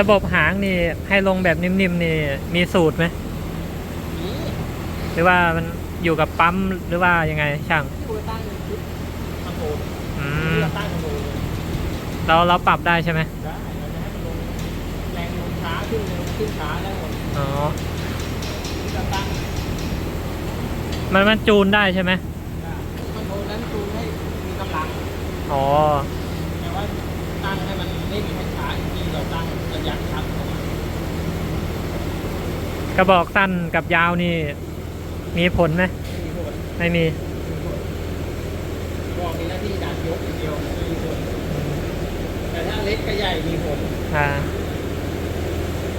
ระบบหางนี่ให้ลงแบบนิ่มๆนี่มีสูตรไหมนี่หรือว่ามันอยู่กับปั๊มหรือว่ายังไงช่างดูตั้งชุดคอนโทรลอืเลืมอกตั้งคอนโทรลเลยเราเราปรับได้ใช่ไหมได้เราจะให้มันลงแรงลงช้าขึ้นเร็วขึ้นช้าได้หมดอ๋อเลือกตั้งมันมันจูนได้ใช่ไหมได้คอนโทรลนั้นจูนให้มีกำลังอ๋อแต่ว่า ตั้งให้มันไม่มีให้ช้าจริงๆเราตั้งระยะชัดเข้ามากระบอกสั้นกับยาวนี่ มีผลไหมไม่มีผลไม่มีไม่มีผลบอกมีหน้าที่การยกอย่างเดียวไม่มีผลแต่ถ้าเล็กกับใหญ่มีผลอ่า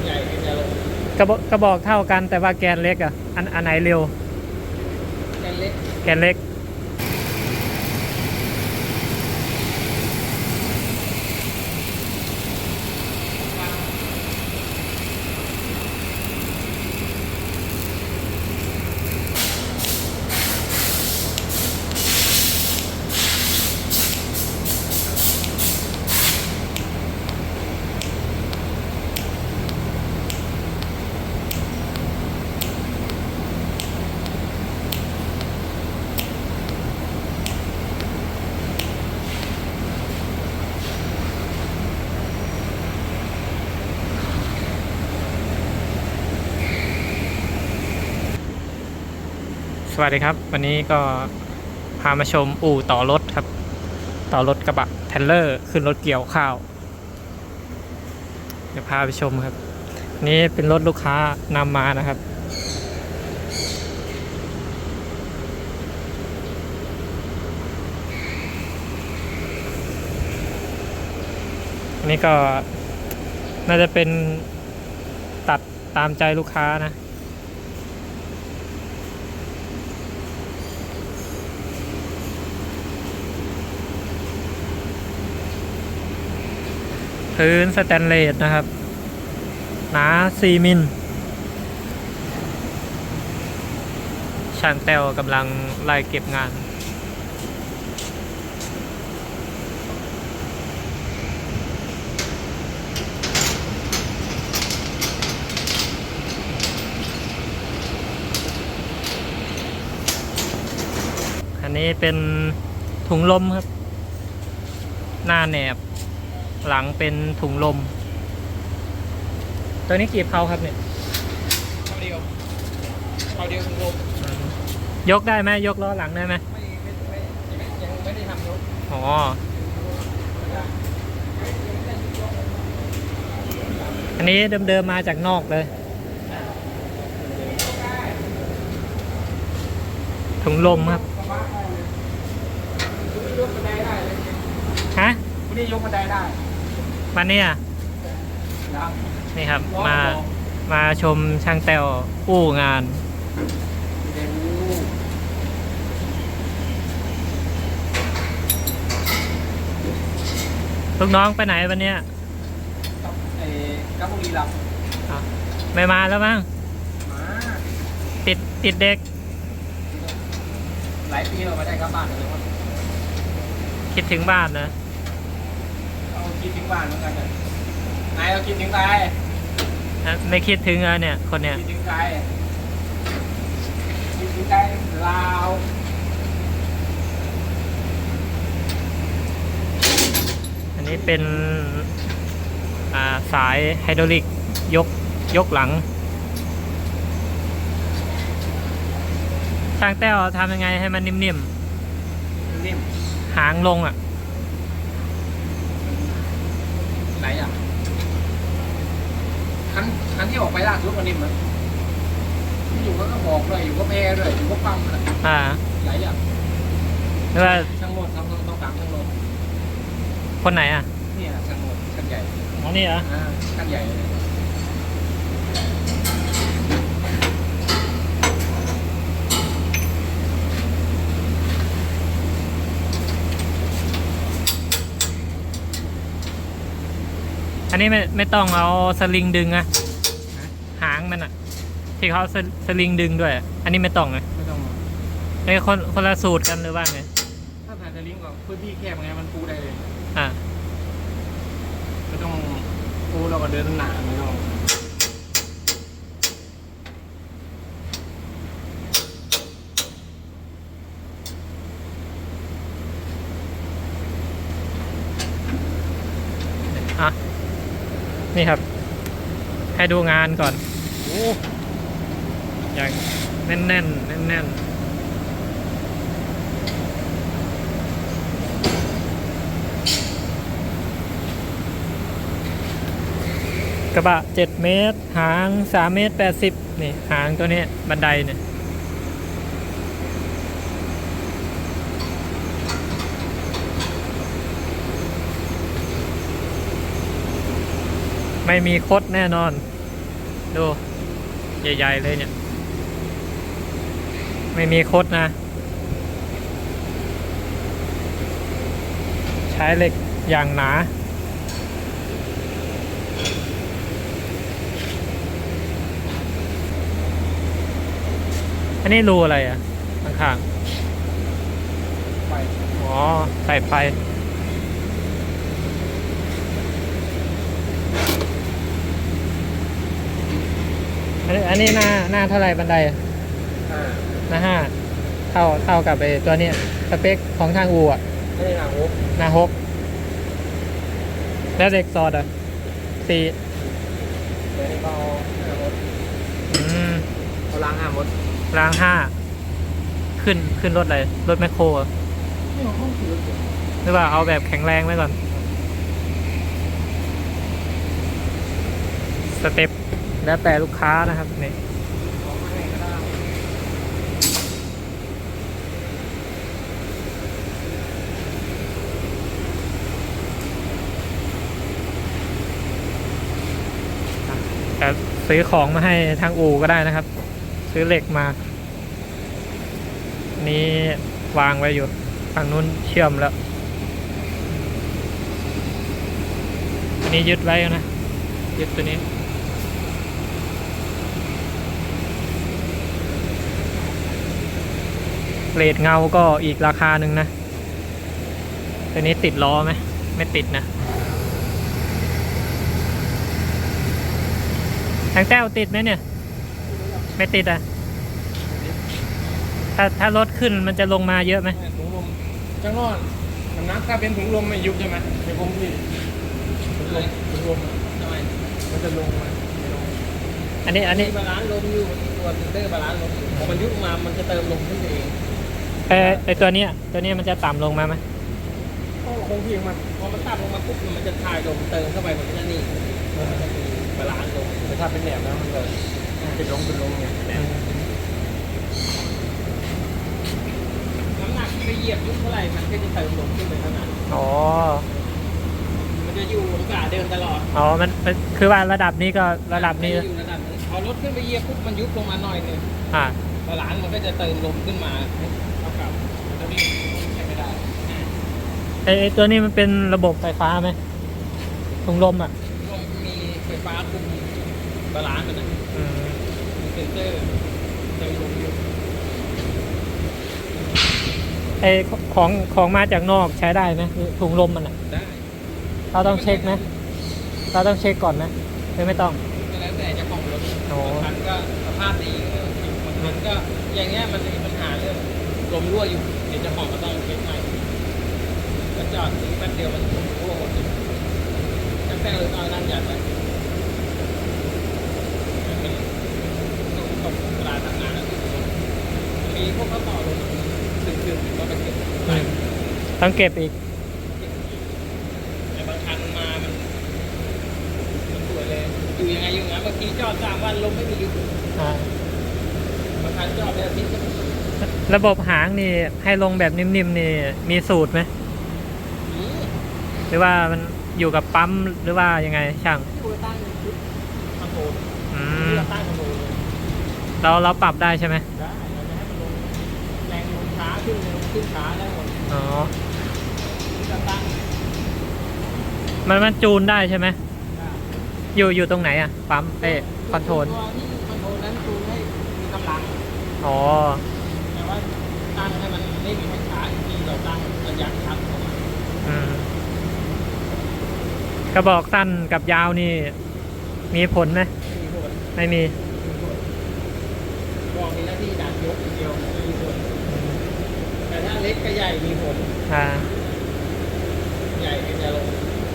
ใหญ่ก็จะลงกระบอกกระบอกเท่ากันแต่ว่าแกนเล็กอะอันอันไหนเร็วแค่เล็กแกนเล็ก สวัสดีครับ วันนี้ก็พามาชมอู่ต่อรถครับ ต่อรถกระบะเทรลเลอร์ขึ้นรถเกี่ยวข้าว เดี๋ยวพาไปชมครับ นี่เป็นรถลูกค้านำมานะครับนนี้ก็น่าจะเป็นตัดตามใจลูกค้านะ พื้นสแตนเลสนะครับ หนา 4 มิลช่างแต้วกำลังไล่เก็บงาน อันนี้เป็นถุงลมครับ หน้าแหนบ หลังเป็นถุงลม ตัวนี้กี่เพาครับเนี่ยเท่าเดียวเท่าเดียวคุณลมอืมยกได้ไหมยกล้อหลังได้ไหมไม่ไม่ไม่ยังไม่ยังไม่ได้ทำยกอ๋ออันนี้เดิมๆมาจากนอกเลย ถุงลมครับ คุณยกบันไดได้เลย ฮะ คุณ นี่ยกบันไดได้มาเนี่ยนะนี่ครับ มา มาชมช่างแต้วอู้งาน เดี๋ยวดูลูกน้องไปไหนวันเนี้ยกับไอ้กัมพูรีลอ้าวไม่มาแล้วมั้งำมาติดติดเด็กหลายปีเราไม่ได้กลับบ้านเลยว่าคิดถึงบ้านนะเอา คิดถึงบ้านเหมือนกันเลยนายเราคิดถึงใครอะไม่คิดถึงเออเนี่ย คนเนี่ย คิดถึงใครคิดถึงใครลาวอันนี้เป็น อ่า สายไฮดรอลิกยกยกหลัง ช่างแต้วทำยังไงให้มันนิ่มนิ่มๆหางลงอะ ไหนอะคันคันที่ออกไปล่าสุดมันนิ่มมั้ยอยู่ก็ก็บอกด้วยอยู่ก็แพ้ด้วยอยู่ก็ปั๊มเลยอ่าหลายอย่างหรือว่าช่างโมดทำต้องต้องตามช่างโมดคนไหนอะเนี่ยช่างโมดช่างใหญ่อ๋อนี่เหรออ่าช่างใหญ่เลย อั นนี้ไม่ไม่ต้องเอาสลิงดึงอะหางมันอะที่เขาเอาสสลิงดึงด้วยอะอันนี้ไม่ต้องเลยไม่ต้องไอ้ยคนคนละสูตรกันหรือว่าไงถ้าถ่ายสลิงก์ก็พื้นที่แคบไงมันปูได้เลยอ่าไม่ต้องปูเราก็เดินหนาไม่ลงอะ นี่ครับ ให้ดูงานก่อนโอ้อย่างแน่นแน่นแน่นแน่นๆกระบะเจ็ดเมตร หางสามเมตรแปดสิบนี่ หางตัวนี้ บันไดเนี่ย ไม่มีคดแน่นอน ดู ใหญ่ๆเลยเนี่ย ไม่มีคดนะ ใช้เหล็กอย่างหนาอันนี้รูอะไรอะข้างไปๆอ๋อ ใส่ไฟ อันนี้อันนี้หน้าหน้าเท่าไหร่บันไดอะอ่าหน้าห้าเท่าเท่ากับไอตัวเนี้ยสเปคของทางอูอะไม่ได้หนาโอ้หน้าหกแล้วเด็กซอดอะสี่เดี๋ยวนี้ก็เอาหน้ามดอืมเอาล้างหน้ามดรางห้าขึ้นขึ้นรถอะไรรถแมคโครอะนี่ของห้องคือหรือว่าเอาแบบแข็งแรงไว้ก่อน สเต็ป แล้วแต่ลูกค้านะครับนี่ซื้อของมาให้ทางอู่ก็ได้นะครับ ซื้อเหล็กมา นี่วางไว้อยู่ฝั่งนู้นเชื่อมแล้วอันนี้ยึดไว้นะยึดตัวนี้ เลดเงาก็อีกราคาหนึ่งนะ ตัวนี้ติดล้อไหมไม่ติดนะทางแต้วติดไหมเนี่ย ไม่ติดอะ ถ้าถ้ารถขึ้นมันจะลงมาเยอะไหมถุงลมจังนอนมันนักถ้าเป็นถุงลมไม่ยุบใช่ไหมเป็นผมพี่ถุงลมถุงลมทำไมมันจะลงมาไม่ลงอันนี้อันนี้บาลานซ์ลมอยู่ตัวฟิลเตอร์บาลานซ์ลมอยู่พอมันยุบมามันจะเติมลมขึ้นเอง ไอไอตัวเนี้ยตัวเนี้ยมันจะต่ำลงมาไหมก็คงที่ของมันพอมันต่ำลงมาปุ๊บมันจะถ่ายลมเติมเข้าไปมันก็จะนี่มันจะมีบาลานซ์ลมแต่ถ้าเป็นแหนบแล้วมันจะเป็นลงเป็นลงไงแหนบน้ำหนักที่ไปเหยียบยุบเท่าไหร่มันก็จะเติมลมขึ้นไปเท่านั้นอ๋อมันจะอยู่องศาเดิมตลอดอ๋อมันมันคือว่าระดับนี้ก็ระดับนี้ มัจะอยู่ระดับนี้พอรถขึ้นไปเหยียบปุ๊บมันยุบลงมาหน่อยหนึงอ่า บาลานซ์มันก็จะเติมลมขึ้นมาเท่ากับมันจะวิ่งใช้ไม่ได้ ไอไอตัวนี้มันเป็นระบบไฟฟ้าไหมถุงลมอะลมมีไฟฟ้าคุมบาลานซ์มันนะอืมมีเซนเซอร์เติมลมอยู่ไอของของมาจากนอกใช้ได้ไหมถุงลมมันอะได้เราต้องเช็คไหมเราต้องเช็คก่อนไหมหรือไม่ต้องก็แล้วแต่เจะของรถโอ้บางคันก็สภาพดีก็บางคันก็อย่างเงี้ยมันจะมีปัญหาเรื่องลมรั่วอยู่เดี๋ยวเจ้าของก็ต้องเช็คใหม่ก็ จอดทิ้งแป๊บเดียวมันลมรั่วหมดเลยตั้งแต่เลยตอนนั้นยัดเลยมันต้องตกเวลาทำงานแล้วมีพวกเขาต่อลมซึมๆก็ไปเก็บไปต้องเก็บอีกแต่บางคันมามันมันสวยเลยอยู่ยังไงอยู่งั้นบางทีจอดสามวันลมไม่มีอยู่อ่าบางคันจอดเป็นอาทิตย์ก็มีระบบหางนี่ให้ลงแบบนิ่มๆนี่มีสูตรไหม หรือว่ามันอยู่กับปั๊มหรือว่ายังไงช่างที่ตั้งชุดคอนโทรลอืมที่เราตั้งคอนโทรลเลยเราเราปรับได้ใช่ไหมได้เราจะให้มันลงแรงลงช้าขึ้นเร็วขึ้นช้าได้หมดอ๋อที่เราตั้งมันมันจูนได้ใช่ไหมได้อยู่อยู่ตรงไหนอะปั๊มเอ้คอนโทรลตัวที่คอนโทรลนั้นจูนให้มีกำลังอ๋อแต่ว่าตั้งให้มันไม่มีให้ช้าจริงๆเราตั้งระยะชัดเข้ามาอืม กระบอกสั้นกับยาวนี่ มีผลไหมไม่มีผลไม่มีบอกมีหน้าที่ดันยกอย่างเดียวไม่มีผลแต่ถ้าเล็กกับใหญ่มีผลอ่าใหญ่ก็จะลง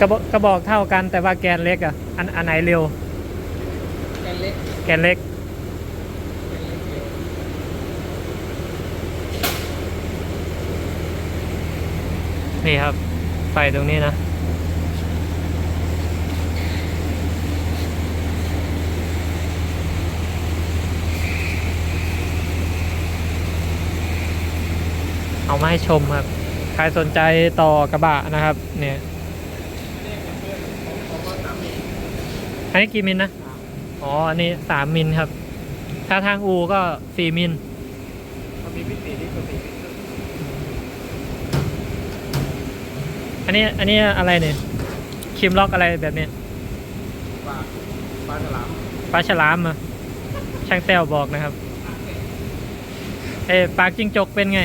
กระบอกกระบอกเท่ากันแต่ว่าแกนเล็กอะอันอันไหนเร็ว แกนเล็กแกนเล็กแกนเล็กเร็วนี่ครับไฟตรงนี้นะ เอามาให้ชมครับ ใครสนใจต่อกระบะนะครับ เนี่ย อันนี้กี่มิลนะ อ๋อ อันนี้สามมิลครับ ถ้าทางอูก็สี่มิลอันนี้อันนี้อะไรเนี่ยคิมล็อกอะไรแบบนี้ปลาปลาฉลามปลาฉลามอะช่างแต้วบอกนะครับ เอ้ปลาจิ้งจกเป็นไง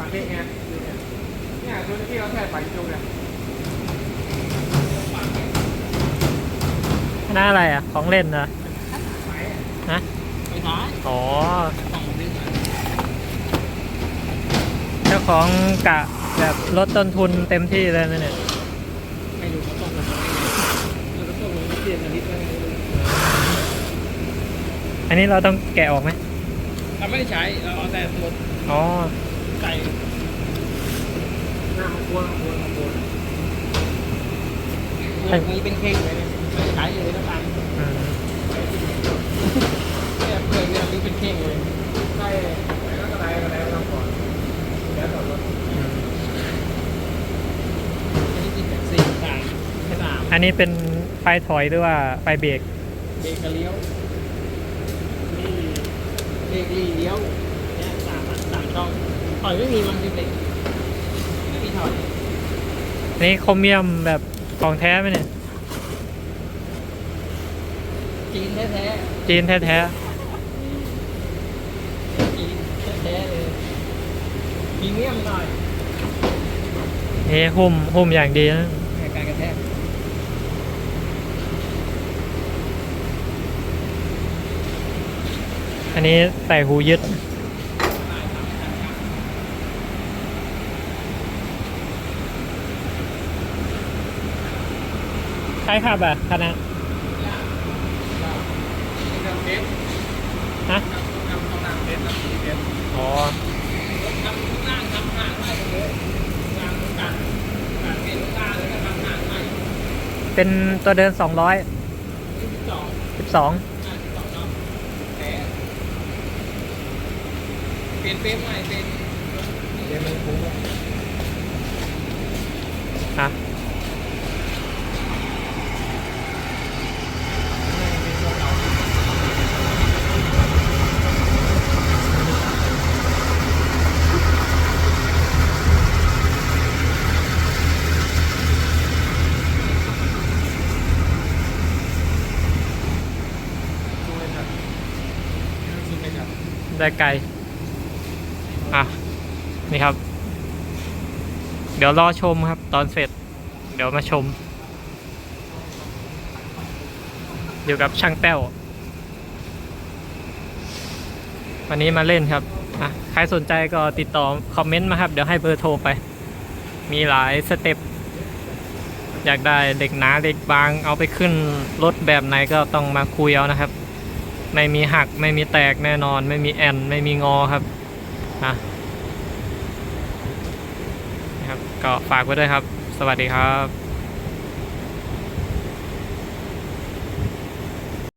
ปลาเล็กไงดูเนี่ยเนี่ยตัวที่เราใส่ปลาจุกเนี่ยหน้าอะไรอะ ของเล่นเหรอไปฮะไปท้ายอ๋อต้องดึงอะเจ้าของกะแบบลดต้นทุนเต็มที่เลยนะเนี่ยไม่รู้เขาต้องลงมาได้ไงเราต้องลงมาเปลี่ยนกันนิดนึงอันนี้เราต้องแกะออกไหมเราไม่ได้ใช้ เราเอาแต่ตัวอ๋อ ใส่หน้าของตัวของตัวของตัวอย่างนี้เป็นเข่งเลยเนี่ยไม่ได้ใช้เลยน้ำตาลเนี่ยเปลือกเนี่ยนี่เป็นเข่งเลยใช่แล้วก็อะไรอะไรทำก่อนแล้วต่อรถอืมอันนี้กินแบบสี่สามสามอันนี้เป็นไฟถอยหรือว่าไฟเบรกเบรกกับเลี้ยวนี่เบรกลีเลี้ยวเนี่ยสามสามช่อง ถอยไม่มีมันคือเบรกไม่มีถอยอันนี้โครเมียมแบบของแท้ไหมเนี่ย จีนแท้จีนแท้ๆจีนแท้ๆเลยพรีเมียมหน่อยๆนี่หุ้มหุ้มอย่างดีนะในการกระแทกอันนี้ใส่หูยึด รขับอะคันนั้นฮะเทสทำเทสอ๋อเป็นตัวเดินสอง12อ่าที่สองเนาะแผลเปลี่ยนเฟรมใหม่เป็นเดี๋ยวมันคุ้มอะ ช่วยครับช่วยครับ ได้ไกล อะ นี่ครับ เดี๋ยวรอชมครับ ตอนเสร็จ เดี๋ยวมาชม อยู่กับช่างแต้ว วันนี้มาเล่นครับ อะ ใครสนใจก็ติดต่อคอมเมนต์มาครับ เดี๋ยวให้เบอร์โทรไป มีหลายสเต็ป อยากได้เด็กหนาเด็กบาง เอาไปขึ้นรถแบบไหนก็ต้องมาคุยเอานะครับ ไม่มีหักไม่มีแตกแน่นอน ไม่มีแอน ไม่มีงอครับอะนะครับก็ฝากไว้ด้วยครับ สวัสดีครับ